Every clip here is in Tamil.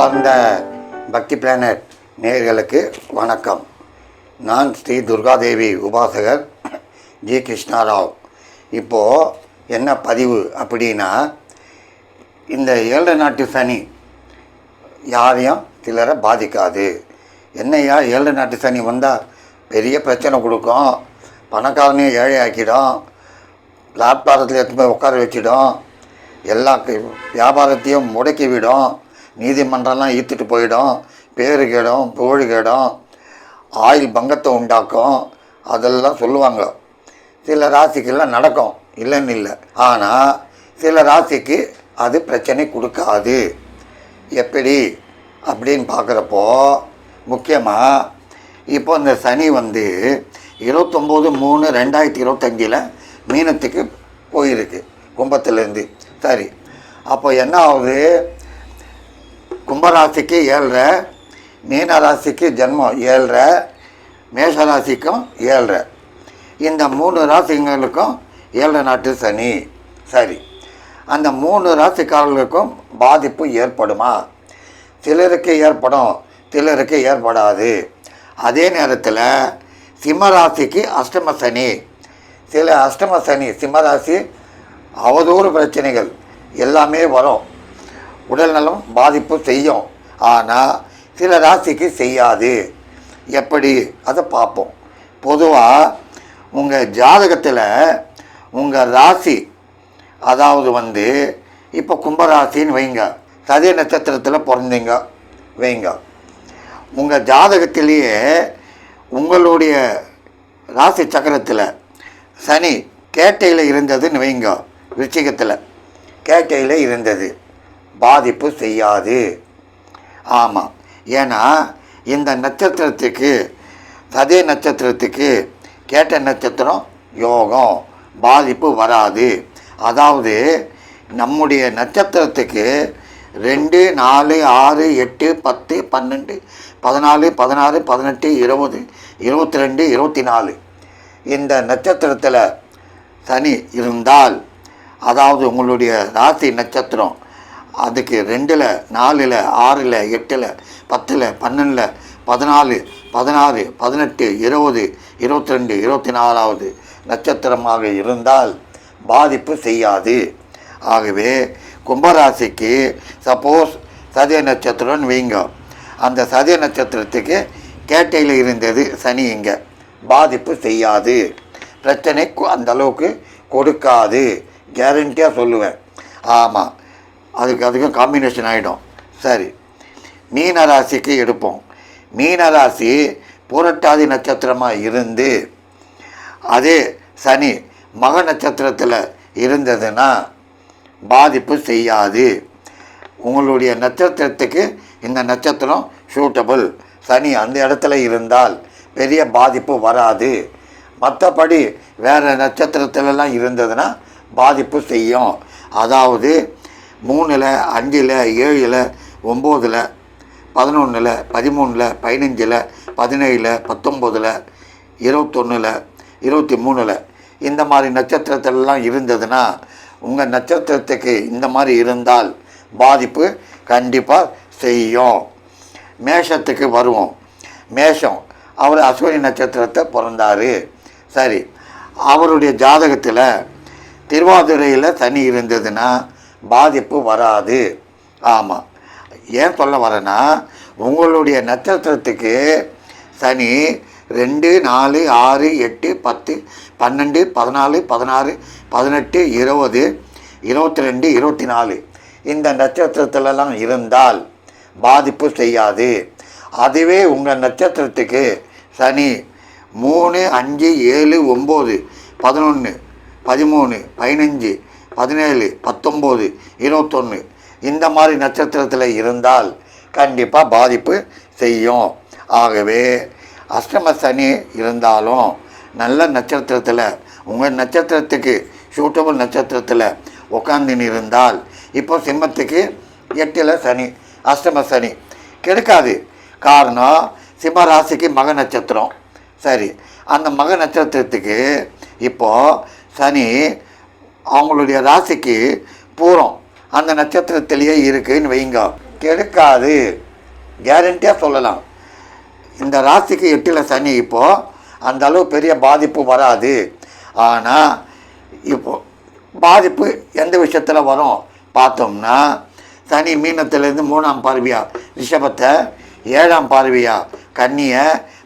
அன்பார்ந்த பக்தி பிளானட் நேர்களுக்கு வணக்கம். நான் ஸ்ரீ துர்காதேவி உபாசகர் ஜி. கிருஷ்ணாராவ். இப்போது என்ன பதிவு அப்படின்னா இந்த ஏழை நாட்டு சனி யாரையும் சிலரை பாதிக்காது. என்னையா ஏழை நாட்டு சனி வந்தால் பெரிய பிரச்சனை கொடுக்கும். பணக்காரனையும் ஏழை ஆக்கிடும். லேப்டாரத்தில் எடுத்து போய் உட்கார வச்சிடும். எல்லா வியாபாரத்தையும் முடக்கி விடும். நீதிமன்றம்லாம் ஈத்துட்டு போயிடும். பேரு கேடும் புகழ் கேடும் ஆயில் பங்கத்தை உண்டாக்கும். அதெல்லாம் சொல்லுவாங்க. சில ராசிக்கெல்லாம் நடக்கும். இல்லைன்னு இல்லை. ஆனால் சில ராசிக்கு அது பிரச்சனை கொடுக்காது. எப்படி? அப்படின்னு பார்க்குறப்போ முக்கியமாக இப்போ இந்த சனி வந்து இருபத்தொம்போது மூணு ரெண்டாயிரத்தி இருபத்தஞ்சில் மீனத்துக்கு போயிருக்கு. கும்பத்துலேருந்து. சரி. அப்போ என்ன ஆகுது? கும்பராசிக்கு ஏழரை மீன ராசிக்கு ஜென்மம் ஏழரை மேஷராசிக்கும் ஏழரை. இந்த மூணு ராசிங்களுக்கும் ஏழரை நாட்டு சனி. சரி. அந்த மூணு ராசிக்காரர்களுக்கும் பாதிப்பு ஏற்படுமா? சிலருக்கு ஏற்படும் சிலருக்கு ஏற்படாது. அதே நேரத்தில் சிம்மராசிக்கு அஷ்டம சனி. சில அஷ்டம சனி சிம்மராசி அவதூறு பிரச்சனைகள் எல்லாமே வரும். உடல் நலம் பாதிப்பு செய்யும். ஆனால் சில ராசிக்கு செய்யாது. எப்படி? அதை பார்ப்போம். பொதுவாக உங்கள் ஜாதகத்தில் உங்கள் ராசி அதாவது வந்து இப்போ கும்பராசின்னு வைங்க. சதய நட்சத்திரத்தில் பிறந்தீங்க வைங்க. உங்கள் ஜாதகத்திலேயே உங்களுடைய ராசி சக்கரத்தில் சனி கேட்டையில் இருந்ததுன்னு வைங்க. விருச்சிகத்தில் கேட்டையில் இருந்தது. பாதிப்பு செய்யாது. ஆமாம் ஏன்னா இந்த நட்சத்திரத்துக்கு சதே நட்சத்திரத்துக்கு கேட்ட நட்சத்திரம் யோகம் பாதிப்பு வராது. அதாவது நம்முடைய நட்சத்திரத்துக்கு ரெண்டு நாலு ஆறு எட்டு பத்து பன்னெண்டு பதினாலு பதினாறு பதினெட்டு இருபது இருபத்தி ரெண்டு இருபத்தி நாலு இந்த நட்சத்திரத்தில் சனி இருந்தால் அதாவது உங்களுடைய ராசி நட்சத்திரம் அதுக்கு ரெண்டில் நாலில் ஆறில் எட்டில் பத்தில் பன்னெண்டில் பதினாலு பதினாறு பதினெட்டு இருபது இருபத்தி ரெண்டு இருபத்தி நாலாவது நட்சத்திரமாக இருந்தால் பாதிப்பு செய்யாது. ஆகவே கும்பராசிக்கு சப்போஸ் சதய நட்சத்திரம்னு வைங்க. அந்த சதய நட்சத்திரத்துக்கு கேட்டையில் இருந்தது சனி இங்கே. பாதிப்பு செய்யாது. பிரச்சனை அந்த அளவுக்கு கொடுக்காது. கேரண்டியாக சொல்லுவேன். ஆமாம் அதுக்கு அதுக்கும் காம்பினேஷன் ஆகிடும் சரி. மீன ராசிக்கு எடுப்போம். மீன ராசி புரட்டாதி நட்சத்திரமாக இருந்து அதே சனி மக நட்சத்திரத்தில் இருந்ததுன்னா பாதிப்பு செய்யாது. உங்களுடைய நட்சத்திரத்துக்கு இந்த நட்சத்திரம் சூட்டபுள் சனி அந்த இடத்துல இருந்தால் பெரிய பாதிப்பு வராது. மற்றபடி வேறு நட்சத்திரத்துலலாம் இருந்ததுன்னா பாதிப்பு செய்யும். அதாவது மூணில் அஞ்சில் ஏழில் ஒம்போதில் பதினொன்றில் பதிமூணில் பதினஞ்சில் பதினேழில் பத்தொம்போதில் இருபத்தொன்னில் இருபத்தி மூணில் இந்த மாதிரி நட்சத்திரத்திலலாம் இருந்ததுன்னா உங்கள் நட்சத்திரத்துக்கு இந்த மாதிரி இருந்தால் பாதிப்பு கண்டிப்பாக செய்யும். மேஷத்துக்கு வருவோம். மேஷம் அவர் அஸ்வினி நட்சத்திரத்தை பிறந்தார். சரி அவருடைய ஜாதகத்தில் திருவாதிரையில் சனி இருந்ததுன்னா பாதிப்பு வராது. ஆமாம் ஏன் சொல்ல வரேன்னா உங்களுடைய நட்சத்திரத்துக்கு சனி ரெண்டு நாலு ஆறு எட்டு பத்து பன்னெண்டு பதினாலு பதினாறு பதினெட்டு இருபது இருபத்தி ரெண்டு இருபத்தி நாலு இந்த நட்சத்திரத்திலலாம் இருந்தால் பாதிப்பு செய்யாது. அதுவே உங்கள் நட்சத்திரத்துக்கு சனி மூணு அஞ்சு ஏழு ஒம்பது பதினொன்று பதிமூணு பதினஞ்சு பதினேழு பத்தொம்போது இருபத்தொன்று இந்த மாதிரி நட்சத்திரத்தில் இருந்தால் கண்டிப்பாக பாதிப்பு செய்யும். ஆகவே அஷ்டம சனி இருந்தாலும் நல்ல நட்சத்திரத்தில் உங்கள் நட்சத்திரத்துக்கு சூட்டபுள் நட்சத்திரத்தில் உட்காந்துன்னு இருந்தால் இப்போ சிம்மத்துக்கு எட்டில் சனி அஷ்டம சனி. கெடுக்காது. காரணம் சிம்ம ராசிக்கு மக நட்சத்திரம். சரி அந்த மக நட்சத்திரத்துக்கு இப்போது சனி அவங்களுடைய ராசிக்கு பூரம். அந்த நட்சத்திரத்திலேயே இருக்குன்னு வைங்க. கெடுக்காது. கேரண்டியாக சொல்லலாம். இந்த ராசிக்கு எட்டில் சனி இப்போது அந்த அளவு பெரிய பாதிப்பு வராது. ஆனால் இப்போது பாதிப்பு எந்த விஷயத்தில் வரும்? பார்த்தோம்னா சனி மீனத்திலேருந்து மூணாம் பார்வையாக ரிஷபத்தை ஏழாம் பார்வையாக கன்னியை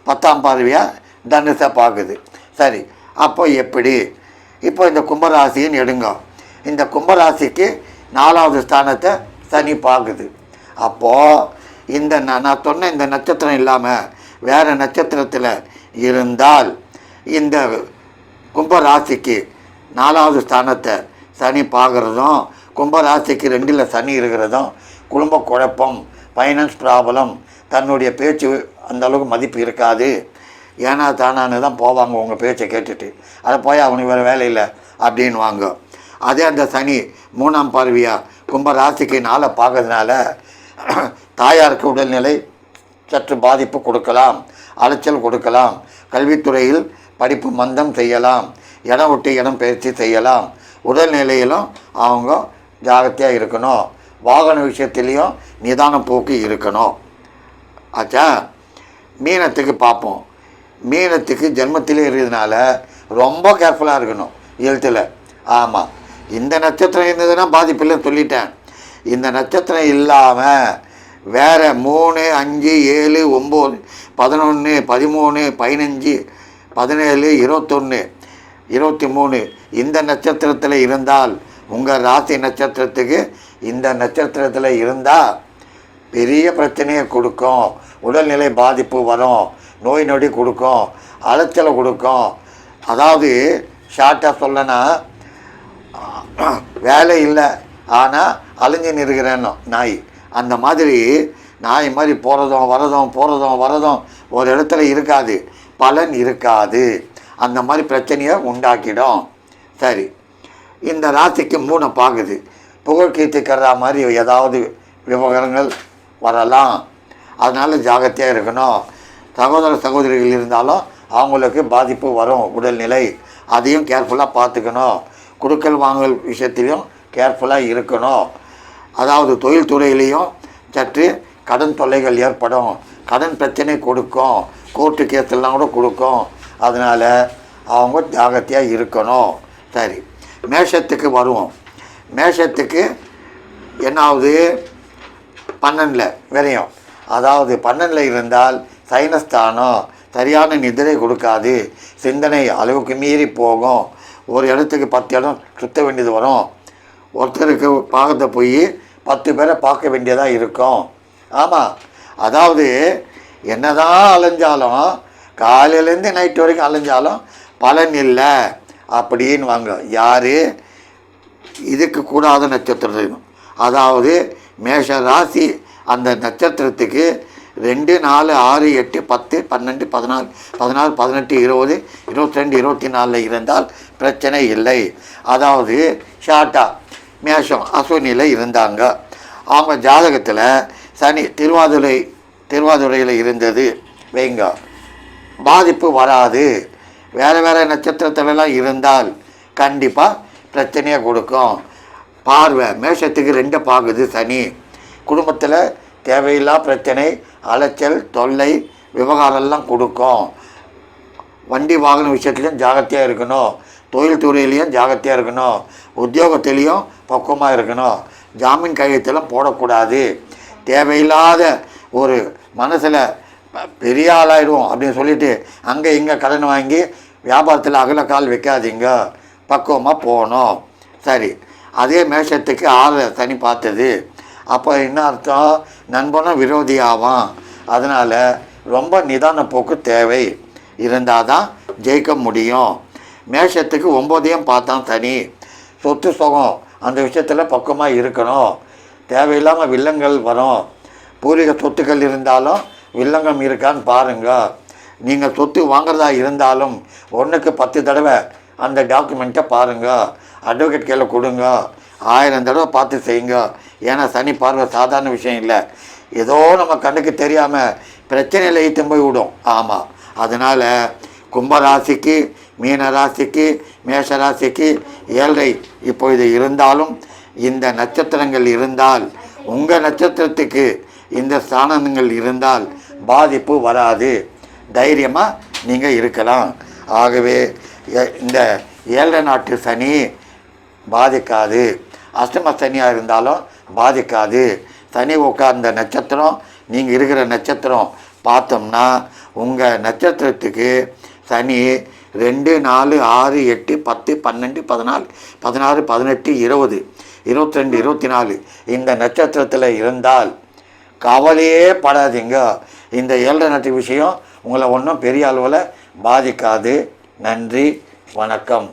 பத்தாம் பார்வையாக தனுசை பார்க்குது. சரி அப்போ எப்படி? இப்போ இந்த கும்பராசின்னு எடுங்க. இந்த கும்பராசிக்கு நாலாவது ஸ்தானத்தை சனி பார்க்குது. அப்போது இந்த நான் நான் சொன்ன இந்த நட்சத்திரம் இல்லாமல் வேறு நட்சத்திரத்தில் இருந்தால் இந்த கும்பராசிக்கு நாலாவது ஸ்தானத்தை சனி பார்க்குறதும் கும்பராசிக்கு ரெண்டில் சனி இருக்கிறதும் குடும்ப குழப்பம் ஃபைனான்ஸ் ப்ராப்ளம் தன்னுடைய பேச்சு அந்தளவுக்கு மதிப்பு இருக்காது. ஏன்னா தானான்னு தான் போவாங்க உங்கள் பேச்சை கேட்டுட்டு. அதை போய் அவனுக்கு வேறு வேலை இல்லை அப்படின்வாங்க அதே அந்த சனி மூணாம் பார்வையா கும்பராசிக்கு நாளை பார்க்கறதுனால தாயாருக்கு உடல்நிலை சற்று பாதிப்பு கொடுக்கலாம் அலைச்சல் கொடுக்கலாம் கல்வித்துறையில் படிப்பு மந்தம் செய்யலாம் இடம் விட்டு இடம் பயிற்சி செய்யலாம் உடல்நிலையிலும் அவங்க ஜாகிரதையாக இருக்கணும் வாகன விஷயத்துலேயும் நிதான போக்கு இருக்கணும். ஆச்சா மீனத்துக்கு பார்ப்போம். மீனத்துக்கு ஜென்மத்திலே இருக்கிறதுனால ரொம்ப கேர்ஃபுல்லாக இருக்கணும் எழுத்தில். ஆமாம் இந்த நட்சத்திரம் இருந்ததுன்னா பாதிப்பில்லை சொல்லிட்டேன். இந்த நட்சத்திரம் இல்லாமல் வேறு மூணு அஞ்சு ஏழு ஒம்பது பதினொன்று பதிமூணு பதினஞ்சு பதினேழு இருபத்தொன்று இருபத்தி மூணு இந்த நட்சத்திரத்தில் இருந்தால் உங்கள் ராசி நட்சத்திரத்துக்கு இந்த நட்சத்திரத்தில் இருந்தால் பெரிய பிரச்சனையை கொடுக்கும். உடல்நிலை பாதிப்பு வரும். நோய் நொடி கொடுக்கும் அலைச்சலை கொடுக்கும். அதாவது ஷார்ட்டாக சொல்லனா வேலை இல்லை ஆனால் அலைஞ்சு இருக்கிறேன்னு நாய். அந்த மாதிரி நாய் மாதிரி போகிறதும் வரதும் போகிறதும் வரதும் ஒரு இடத்துல இருக்காது. பலன் இருக்காது. அந்த மாதிரி பிரச்சனையை உண்டாக்கிடும். சரி. இந்த ராசிக்கு மூணு பார்க்குது புகழ்கீர்த்திக்கிற மாதிரி ஏதாவது விவகாரங்கள் வரலாம். அதனால் ஜாகிரதையாக இருக்கணும். சகோதர சகோதரிகள் இருந்தாலும் அவங்களுக்கு பாதிப்பு வரும் உடல்நிலை. அதையும் கேர்ஃபுல்லாக பார்த்துக்கணும். கொடுக்கல் வாங்கல் விஷயத்திலையும் கேர்ஃபுல்லாக இருக்கணும். அதாவது தொழில் துறையிலையும் சற்று கடன் தொல்லைகள் ஏற்படும். கடன் பிரச்சனை கொடுக்கும். கோர்ட்டு கேஸெல்லாம் கூட கொடுக்கும். அதனால் அவங்க ஜாகிரதையாக இருக்கணும். சரி. மேஷத்துக்கு வருவோம். மேஷத்துக்கு என்னாவது பன்னெண்டில் விரையும். அதாவது பன்னெண்டில் இருந்தால் சைனஸ்தானம் சரியான நிதிரை கொடுக்காது. சிந்தனை அளவுக்கு மீறி போகும். ஒரு இடத்துக்கு பத்து இடம் சுத்த வேண்டியது வரும். ஒருத்தருக்கு பாகத்தை போய் பத்து பேரை பார்க்க வேண்டியதாக இருக்கும். ஆமாம் அதாவது என்னதான் அலைஞ்சாலும் காலையிலேருந்து நைட் வரைக்கும் அலைஞ்சாலும் பலன் இல்லை. அப்படின்னு வாங்க. யார்? இதுக்கு கூடாத நட்சத்திரம் அதாவது மேஷ ராசி அந்த நட்சத்திரத்துக்கு ரெண்டு நாலு ஆறு எட்டு பத்து பன்னெண்டு பதினாலு பதினாறு பதினெட்டு இருபது இருபத்தி ரெண்டு இருபத்தி நாலில் இருந்தால் பிரச்சனை இல்லை. அதாவது ஷார்ட்டாக மேஷம் அஸ்வினியில் இருந்தாங்க. அவங்க ஜாதகத்தில் சனி திருவாதுரை திருவாதுரையில் இருந்தது. வைங்க. பாதிப்பு வராது. வேறு வேறு நட்சத்திரத்திலலாம் இருந்தால் கண்டிப்பாக பிரச்சனையை கொடுக்கும். பார்வை மேஷத்துக்கு ரெண்டு பார்க்குது சனி. குடும்பத்தில் தேவையில்லா பிரச்சனை அலைச்சல் தொல்லை விவகாரம்லாம் கொடுக்கும். வண்டி வாகன விஷயத்துலையும் ஜாகிரதையாக இருக்கணும். தொழில் துறையிலையும் ஜாகிரதையாக இருக்கணும். உத்தியோகத்திலையும் பக்குவமாக இருக்கணும். ஜாமீன் கையெழுத்தெல்லாம் போடக்கூடாது. தேவையில்லாத ஒரு மனசில் பெரிய ஆளாயிடுவோம் அப்படின்னு சொல்லிட்டு அங்கே இங்கே கடன் வாங்கி வியாபாரத்தில் அகல கால் வைக்காதீங்க. பக்குவமாக போகணும். சரி. அதே மேஷத்துக்கு ஆறு சனி பார்த்தது. அப்போ என்ன அர்த்தம்? நண்பனும் விரோதி ஆவான் அதனால் ரொம்ப நிதான போக்கு தேவை. இருந்தால் தான் ஜெயிக்க முடியும். மேஷத்துக்கு ஒம்போதையும் பார்த்தான் சனி சொத்து சுகம் அந்த விஷயத்தில் பக்குவமாக இருக்கணும். தேவையில்லாமல் வில்லங்கள் வரும். பூர்வீக சொத்துக்கள் இருந்தாலும் வில்லங்கம் இருக்கான்னு பாருங்கள் நீங்கள் சொத்து வாங்குறதா இருந்தாலும் ஒன்றுக்கு பத்து தடவை அந்த டாக்குமெண்ட்டை பாருங்கள் அட்வொகேட் கையில் கொடுங்க. ஆயிரம் தடவை பார்த்து செய்யுங்க. ஏன்னா சனி பார்வை சாதாரண விஷயம் இல்லை. ஏதோ நம்ம கண்ணுக்கு தெரியாமல் பிரச்சனையில் ஈட்டும் போய் விடும். ஆமாம் அதனால் கும்பராசிக்கு மீன ராசிக்கு மேஷ ராசிக்கு ஏழரை இப்பொழுது இருந்தாலும் இந்த நட்சத்திரங்கள் இருந்தால் உங்கள் நட்சத்திரத்துக்கு இந்த ஸ்தானங்கள் இருந்தால் பாதிப்பு வராது. தைரியமாக நீங்கள் இருக்கலாம். ஆகவே எ- இந்த ஏழரை நாட்டு சனி பாதிக்காது. அஷ்டம சனியாக இருந்தாலும் பாதிக்காது. தனி உட்கார்ந்த நட்சத்திரம் நீங்கள் இருக்கிற நட்சத்திரம் பார்த்தோம்னா உங்கள் நட்சத்திரத்துக்கு சனி ரெண்டு நாலு ஆறு எட்டு பத்து பன்னெண்டு பதினாலு பதினாறு பதினெட்டு இருபது இருபத்தி ரெண்டு இருபத்தி நாலு இந்த நட்சத்திரத்தில் இருந்தால் கவலையே படாதீங்க. இந்த ஏழரை நாட்டு விஷயம் உங்களை ஒன்றும் பெரிய அளவில் பாதிக்காது. நன்றி வணக்கம்.